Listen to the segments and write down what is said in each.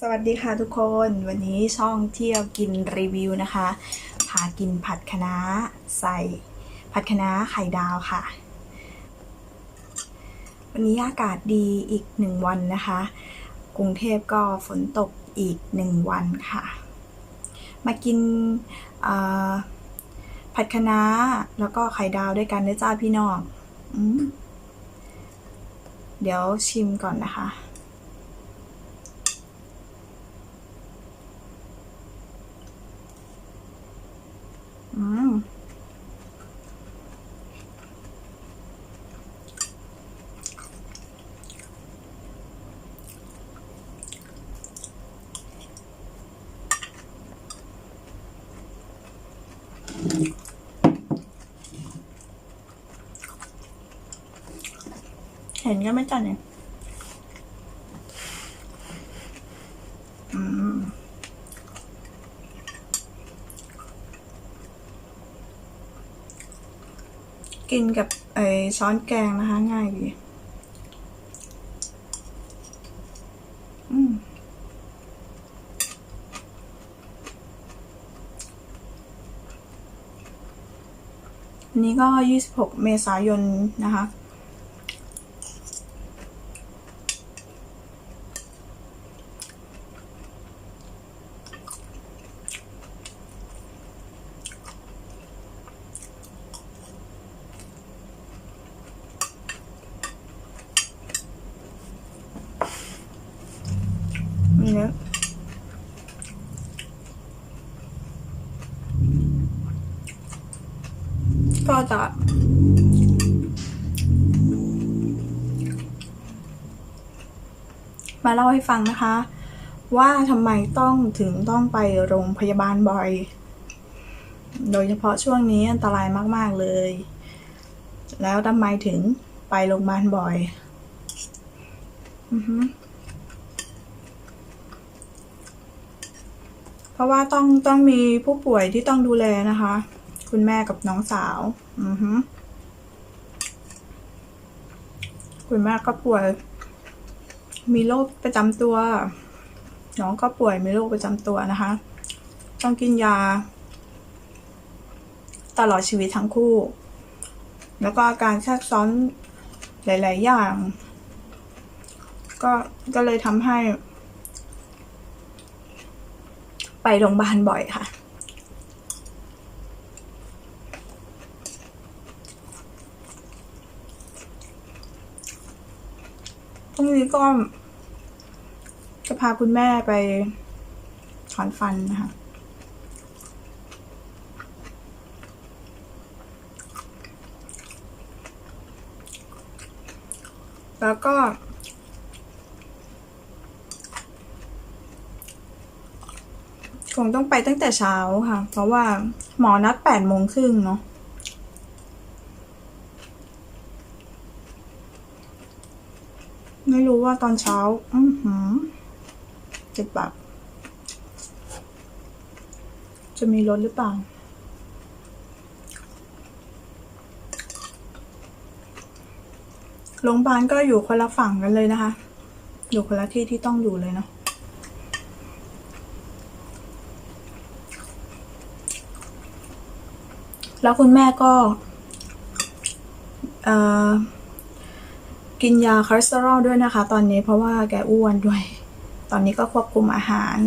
สวัสดีค่ะทุกคนวันนี้ช่องเที่ยวกินรีวิวนะคะพากินผัดคะน้าใส่ผัดคะน้าไข่ดาวค่ะ วันนี้อากาศดีอีกหนึ่งวันนะคะ กรุงเทพก็ฝนตกอีกหนึ่งวันค่ะ มากินผัดคะน้าแล้วก็ไข่ดาวด้วยกันนะจ้าพี่น้องอเดี๋ยวชิมก่อนนะคะ อืม เห็นกันไหมจ๊ะเนี่ยกินกับไอช้อนแกงนะคะ ง่ายดีอืมอันนี้ก็ 26 เมษายนนะคะ นี่นะก็จะ มาเล่าให้ฟังนะคะ ว่าทำไมต้องถึงต้องไปโรงพยาบาลบ่อย โดยเฉพาะช่วงนี้อันตรายมาก ๆ เลย แล้วทำไมถึงไปโรงพยาบาลบ่อยอือฮึเพราะว่าต้องต้องมีผู้ป่วยที่ต้องดูแลนะคะ คุณแม่กับน้องสาว อือฮึคุณแม่ก็ป่วย มีโรคประจำตัว น้องก็ป่วยมีโรคประจำตัวนะคะ ต้องกินยา ตลอดชีวิตทั้งคู่ แล้วก็อาการแทรกซ้อนหลาย ๆ อย่าง ก็ก็เลยทำให้ ไปโรงพยาบาลบ่อยค่ะ พรุ่งนี้ก็จะพาคุณแม่ไปถอนฟันนะคะแล้วก็ คงต้องไปตั้งแต่เช้าค่ะ เพราะว่าหมอนัดแปดโมงครึ่งเนาะ ไม่รู้ว่าตอนเช้า อือหือเจ็บแบบจะมีรถหรือเปล่า โรงพยาบาลก็อยู่คนละฝั่งกันเลยนะคะ อยู่คนละที่ที่ต้องอยู่เลยเนาะแล้วคุณแม่ก็ เอ่อ กินยาคอเลสเตอรอลด้วยนะคะ ตอนนี้เพราะว่าแกอ้วนด้วย ตอนนี้ก็ควบคุมอาหาร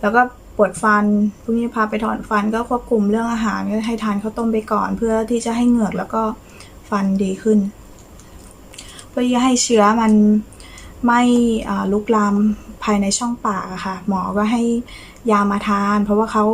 แล้วก็ปวดฟันพรุ่งนี้พาไปถอนฟันก็ควบคุมเรื่องอาหารก็ให้ทานข้าวต้มไปก่อน เพื่อที่จะให้เหงือกแล้วก็ฟันดีขึ้น เพื่อให้เชื้อมันไม่ลุกลามภายในช่องปากอะค่ะ หมอก็ให้ยามาทาน เพราะว่าเขา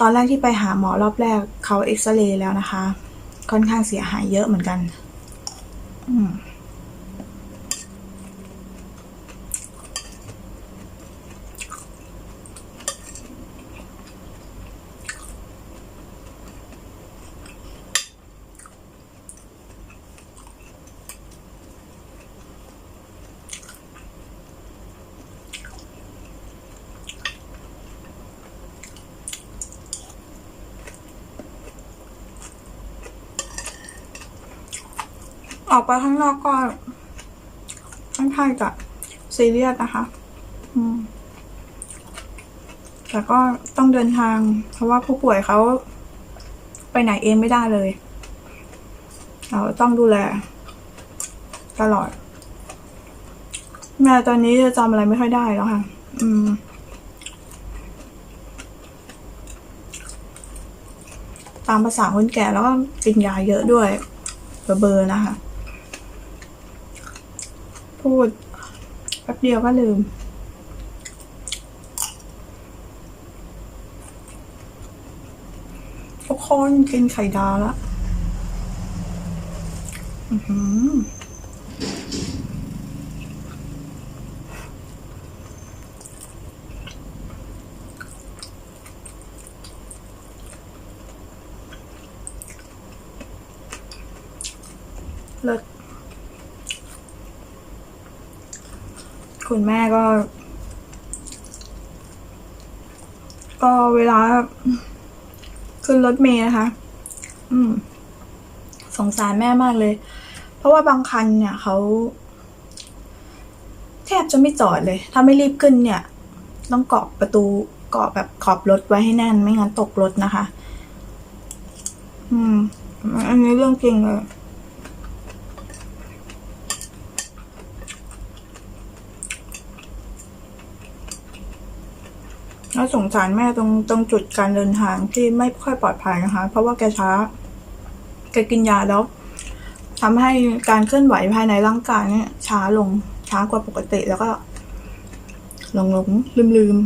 ตอนแรกที่ไปหาหมอรอบแรกเขาเอ็กซเรย์แล้วนะคะ ค่อนข้างเสียหายเยอะเหมือนกัน อื ออกไปข้างนอกก็ค่อนข้างจะซีเรียสนะคะ อืม แต่ก็ต้องเดินทาง เพราะว่าผู้ป่วยเขาไปไหนเองไม่ได้เลย เราต้องดูแล ตลอด แม่ตอนนี้จะจำอะไรไม่ค่อยได้แล้วค่ะ อืมตามภาษาคนแก่แล้วก็กินยาเยอะด้วยเบอร์เบอร์นะคะ พูดแป๊บเดียวก็ลืม ทุกคนกินไข่ดาวล้วอือหือเลิศ คุณแม่ก็ ก็เวลาขึ้นรถเมล์นะคะ อืม สงสารแม่มากเลย เพราะว่าบางคันเนี่ยเขาแทบจะไม่จอดเลย ถ้าไม่รีบขึ้นเนี่ย ต้องเกาะประตูเกาะแบบขอบรถไว้ให้แน่น ไม่งั้นตกรถนะคะ อืม อันนี้เรื่องจริงเลย แล้วสงสารแม่ตรงตรงจุดการเดินทางที่ไม่ค่อยปลอดภัยนะคะ เพราะว่าแกช้า แกกินยาแล้วทำให้การเคลื่อนไหวภายในร่างกายเนี่ยช้าลงช้ากว่าปกติแล้วก็ หลงหลงลืมลืม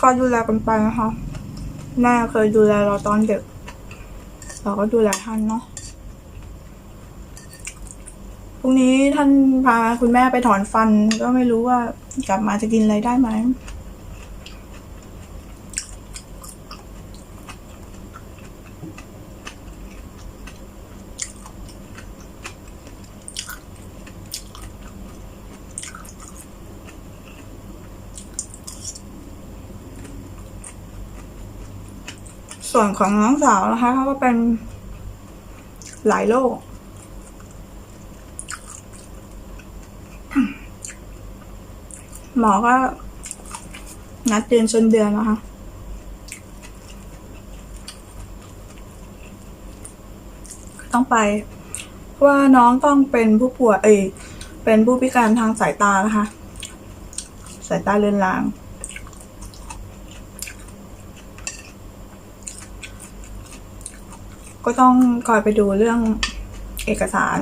ก็ดูแลกันไปนะคะแม่เคยดูแลเราตอนเด็ก เราก็ดูแลท่านเนาะ พรุ่งนี้ท่านพาคุณแม่ไปถอนฟัน ก็ไม่รู้ว่ากลับมาจะกินอะไรได้ไหมส่วนของน้องสาวนะคะเขาก็เป็นหลายโรค หมอก็นัดเดือนชนเดือนนะคะต้องไปเพราะว่าน้องต้องเป็นผู้ป่วยเอยเป็นผู้พิการทางสายตานะคะ สายตาเลือนลาง ก็ต้องคอยไปดูเรื่องเอกสาร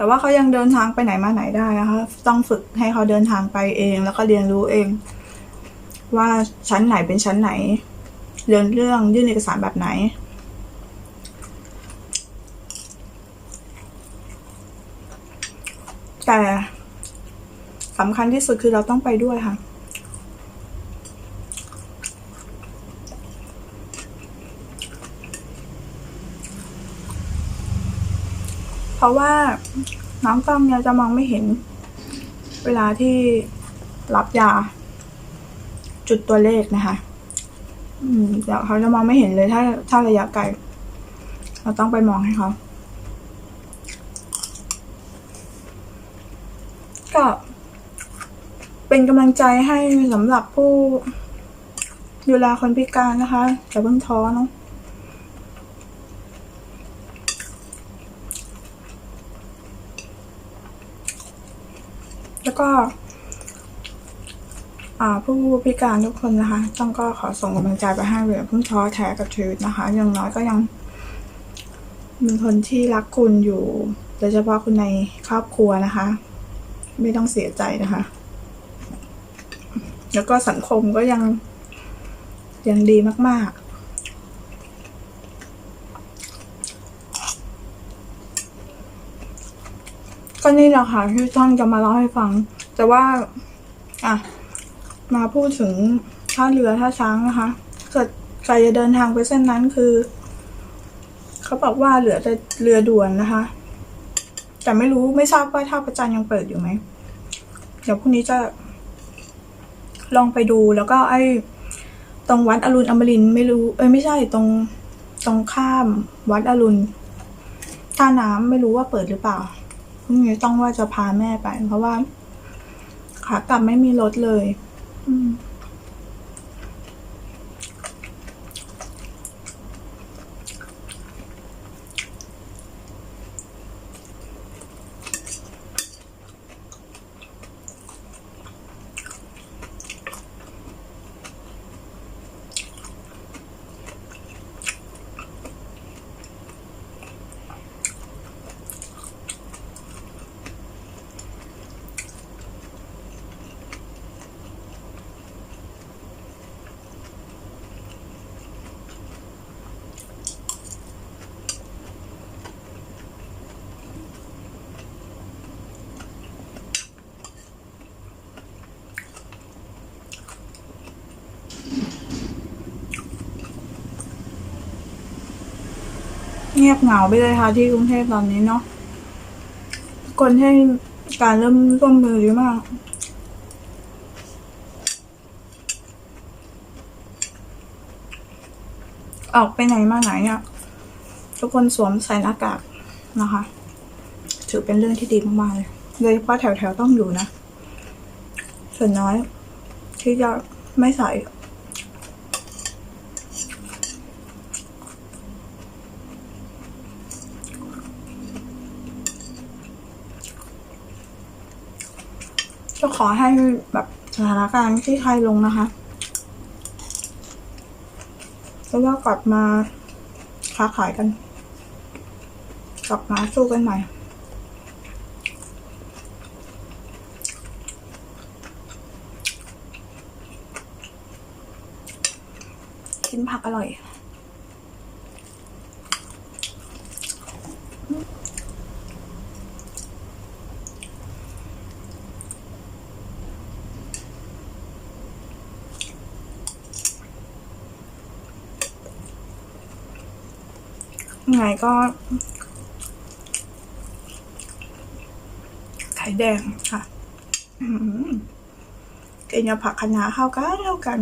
แต่ว่าเขายังเดินทางไปไหนมาไหนได้นะคะ ต้องฝึกให้เขาเดินทางไปเอง แล้วก็เรียนรู้เอง ว่าชั้นไหนเป็นชั้นไหนเรียนเรื่องยื่นเอกสารแบบไหนแต่สำคัญที่สุดคือเราต้องไปด้วยค่ะ เพราะว่าน้องกล้องเนี่ยจะมองไม่เห็น เวลาที่รับยา จุดตัวเลขนะคะ อืมเดี๋ยวเขาจะมองไม่เห็นเลยถ้าถ้าระยะไกล เราต้องไปมองให้เขาก็เป็นกำลังใจให้สำหรับผู้ดูแลคนพิการนะคะอย่าเพิ่งท้อเนาะ แล้ว ก็ผู้พิการทุกคนนะคะ ต้องก็ขอส่งกำลังใจไปให้เลยอย่าพิ่งท้อแท้กับชีวิตนะคะอย่างน้อยก็ยังมีคนที่รักคุณอยู่โดยเฉพาะคุณในครอบครัวนะคะ ไม่ต้องเสียใจนะคะ แล้วก็สังคมก็ยังยังดีมาก ๆ นี่แหละค่ะที่ท่านจะมาเล่าให้ฟัง แต่ว่า อะ มาพูดถึงท่าเรือท่าช้างนะคะ เกิดใครจะเดินทางไปเส้นนั้นคือ เขาบอกว่าเหลือแต่เรือด่วนนะคะ แต่ไม่รู้ไม่ทราบว่าท่าประจันยังเปิดอยู่ไหมเดี๋ยวพรุ่งนี้จะ ลองไปดูแล้วก็ไอ้ตรงวัดอรุณอมรินไม่รู้ เอ้ยไม่ใช่ตรงตรงข้ามวัดอรุณท่าน้ำไม่รู้ว่าเปิดหรือเปล่า รุ่งนี้ต้องว่าจะพาแม่ไป เพราะว่าขากลับไม่มีรถเลย อืม เงียบเหงาไปเลยค่ะที่กรุงเทพตอนนี้เนาะคนให้การเริ่มร่วมมือเยอะมากออกไปไหนมาไหนอะทุกคนสวมใส่หน้ากากนะคะ ถือเป็นเรื่องที่ดีมากๆเลยโดยเฉพาะแถวๆต้องอยู่นะ ส่วนน้อย ที่จะไม่ใส่ อให้แบบสถานการณ์ที่ไทยลงนะคะแล้วก็กลับมาค้าขายกัน กลับมาสู้กันใหม่กินผักอร่อย ไงก็ ไข่แดงค่ะกินกับผักคะน้าเข้ากันเข้ากัน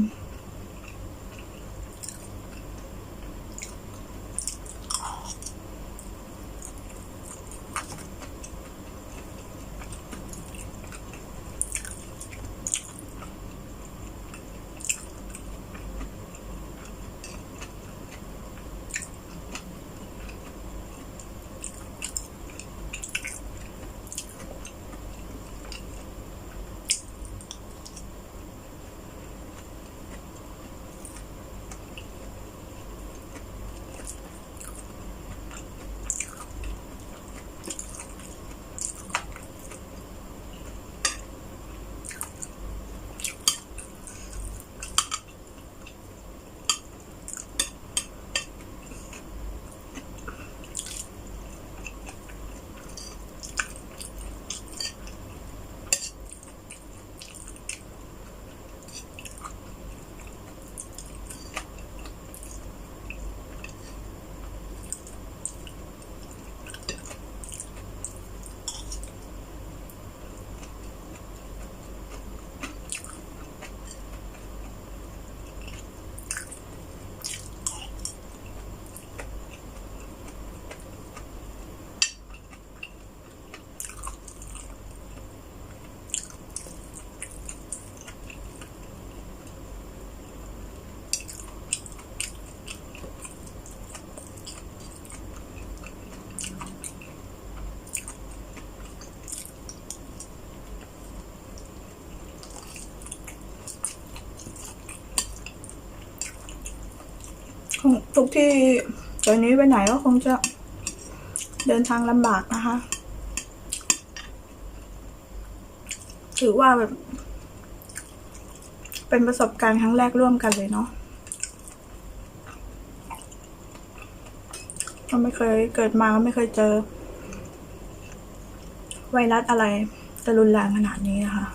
ทุกที่ตอนนี้ไปไหนก็คงจะเดินทางลำบากนะคะ ถือว่าแบบ เป็นประสบการณ์ครั้งแรกร่วมกันเลยเนาะก็ไม่เคยเกิดมาก็ไม่เคยเจอ ไวรัสอะไรจะรุนแรงขนาดนี้นะคะ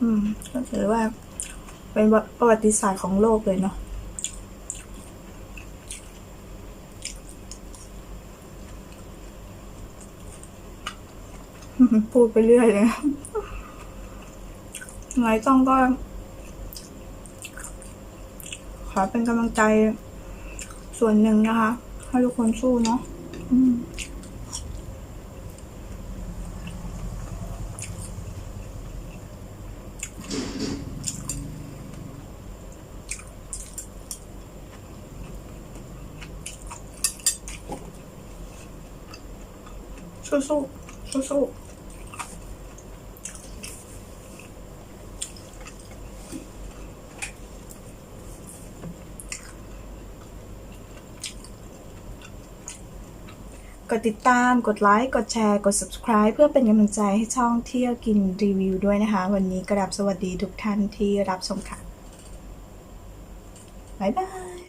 อืมก็ถือว่าเป็นประวัติศาสตร์ของโลกเลยเนาะ พูดไปเรื่อยเลยไงต้องก็ ขอเป็นกำลังใจ ส่วนหนึ่งนะคะ ให้ทุกคนสู้เนาะสู้สู้สู้สู้ ดติดตาม กดไลค์ กดแชร์ กด subscribe เพื่อเป็นกำลังใจให้ช่องเที่ยวกินรีวิวด้วยนะคะ วันนี้กราบสวัสดีทุกท่านที่รับชมค่ะ บ๊ายบาย